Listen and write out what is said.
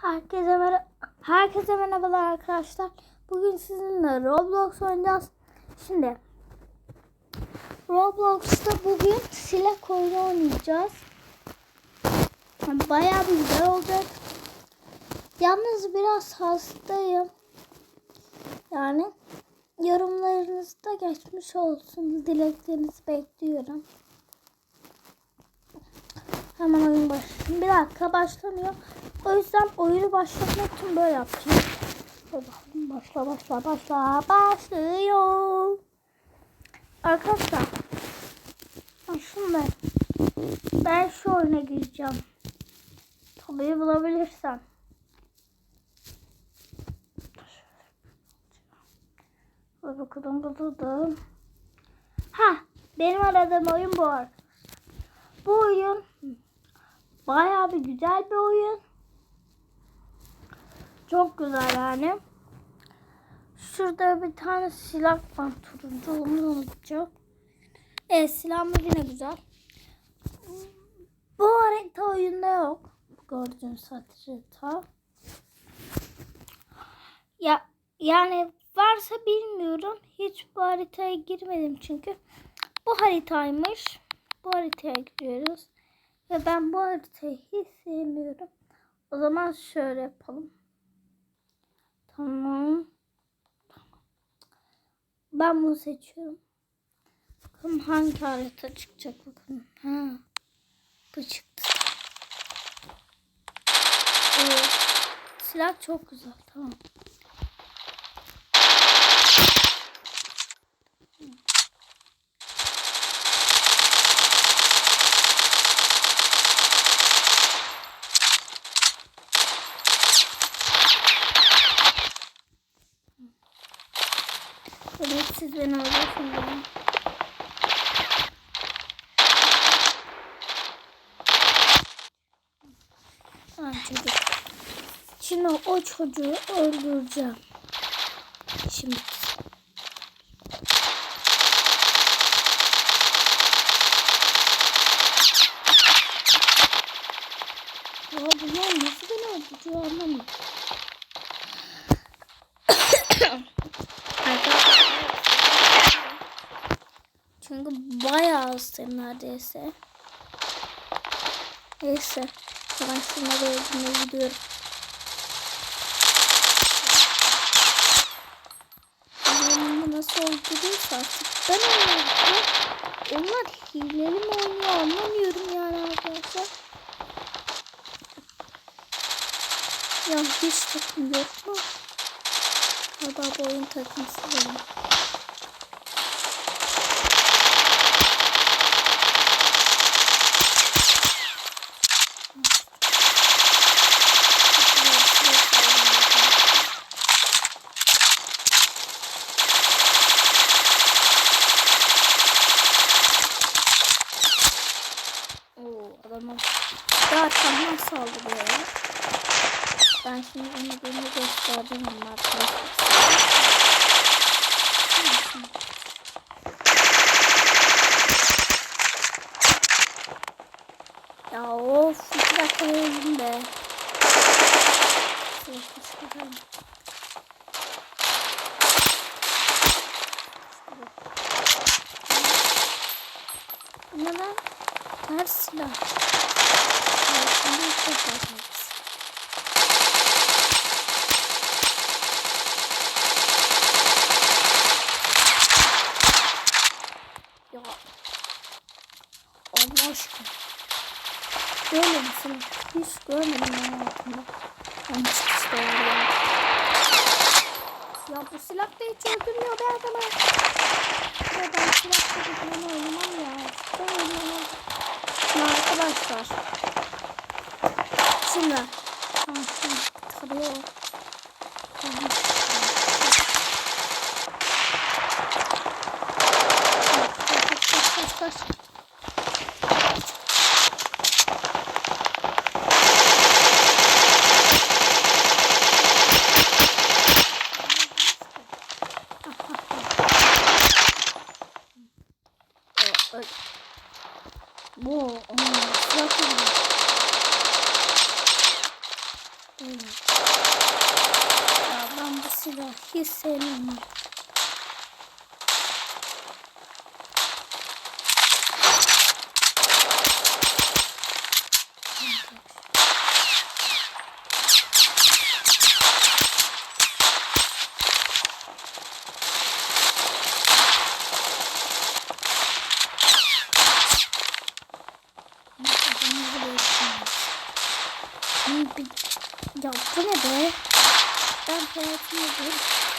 Herkese merhaba. Herkese merhabalar arkadaşlar. Bugün sizinle Roblox oynayacağız. Şimdi Roblox'ta bugün silah oyunu oynayacağız. Bayağı bir güzel olacak. Yalnız biraz hastayım. Yani yorumlarınızda geçmiş olsun. Dileklerinizi bekliyorum. Hemen oyun başlasın. Bir dakika başlamıyor. O yüzden oyunu başlatmak için böyle yapacağım. Başla başla başla başlıyor. Arkadaşlar. Şimdi ben şu oyuna gireceğim. Tabii bulabilirsem. Dur bakalım buldum. Ha benim aradığım oyun bu arkadaşlar. Bu oyun bayağı bir güzel bir oyun. Çok güzel yani. Şurada bir tane silah var turuncu onu unutacağım. Evet silahımız yine güzel. Bu harita oyunda yok. Gördüğünüz harita. Ya yani varsa bilmiyorum. Hiç bu haritaya girmedim çünkü. Bu haritaymış. Bu haritaya giriyoruz. Ve ben bu haritayı hiç sevmiyorum. O zaman şöyle yapalım. Tamam. Ben bunu seçiyorum. Bakalım hangi harita çıkacak bakalım. Ha. Bu çıktı. Evet. Silah çok güzel. Tamam. Evet siz beni alıyorsunuz. Ha çocuk. Şimdi o çocuğu öldüreceğim. Şimdi. Ya bunlar nasıl beni öldürüyor anlamadım. Çünkü bayağı hastayım neredeyse. Neyse. Ben şunları öldürmeye gidiyorum. Onları nasıl öldürüyorsa artık ben anlıyorum. Onlar hileli mi oynuyor anlamıyorum yani arkadaşlar. Ya hiç takım yok mu? Galiba bu oyun takımsız benim. Arkamdan saldırıyor ya. Ben şimdi onu bunu göstereceğim ama. Ya of iki dakika öldüm be. Ne lan? Her silah. Şimdi çok fazla. Ya. Allah aşkına. Silah hiç görmedim ben hayatımda. Ben çıkışta ya. Ya bu silah da hiç öldürmüyor be adamı. Ya ben silah da oynamam ya. Ben oynamam. Arkadaşlar. Ha, şimdi tarıyor. Tamam. Kaç kaç kaç kaç. Bu, aa, silah Böyle. Ya ben bu silahı hiç sevmiyorum. Ya bu ne be? Ben hayatımda böyle